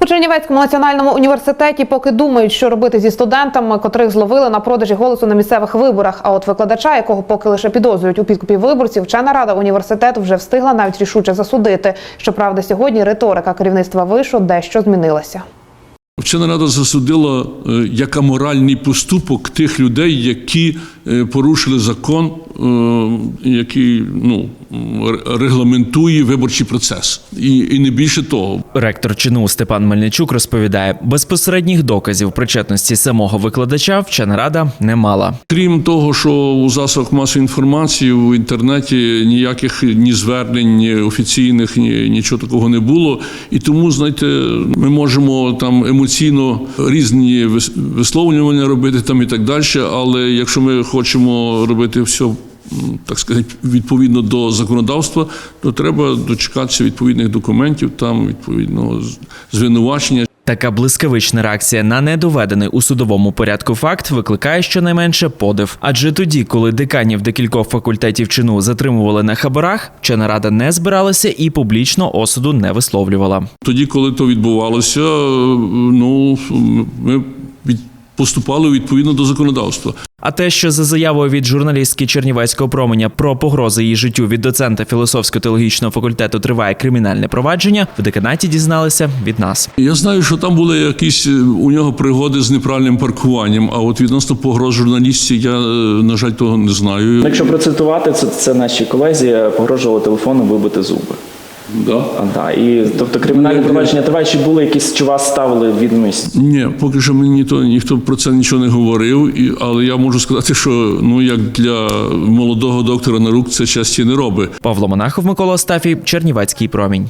У Чернівецькому національному університеті поки думають, що робити зі студентами, котрих зловили на продажі голосу на місцевих виборах. А от викладача, якого поки лише підозрюють у підкупі виборців, вчена рада університету вже встигла навіть рішуче засудити. Щоправда, сьогодні риторика керівництва вишу дещо змінилася. Вчена рада засудила е, як аморальний поступок тих людей, які порушили закон, е, який ну, регламентує виборчий процес. І, і не більше того. Ректор ЧНУ Степан Мельничук розповідає, безпосередніх доказів причетності самого викладача вчена рада не мала. Крім того, що у засобах масової інформації в інтернеті ніяких ні звернень ні офіційних, ні нічого такого не було. І тому, знаєте, ми можемо там емоційно різні вис- висловлювання робити там і так далі. Але якщо ми хочемо робити все. Так сказати, відповідно до законодавства, то треба дочекатися відповідних документів, там відповідного звинувачення. Така блискавична реакція на недоведений у судовому порядку факт викликає щонайменше подив. Адже тоді, коли деканів декількох факультетів чину затримували на хабарах, вчена рада не збиралася і публічно осуду не висловлювала. Тоді, коли то відбувалося, е, ну ми від- поступали відповідно до законодавства. А те, що за заявою від журналістки Чернівецького променя про погрози її життю від доцента філософсько-теологічного факультету триває кримінальне провадження, в деканаті дізналися від нас. Я знаю, що там були якісь е, у нього пригоди з неправильним паркуванням. А от відносно погроз журналістів, я е, на жаль того не знаю. Якщо процитувати, це, це наші колезі погрожували телефоном вибити зуби. Да. А, да. І, тобто кримінальні провадження триває, чи були якісь, чи вас ставили відомість? Ні, поки що мені ніхто, ніхто про це нічого не говорив. І, але я можу сказати, що ну як для молодого доктора на рук це часті не робить. Павло Монахов, Микола Остафій, Чернівецький промінь.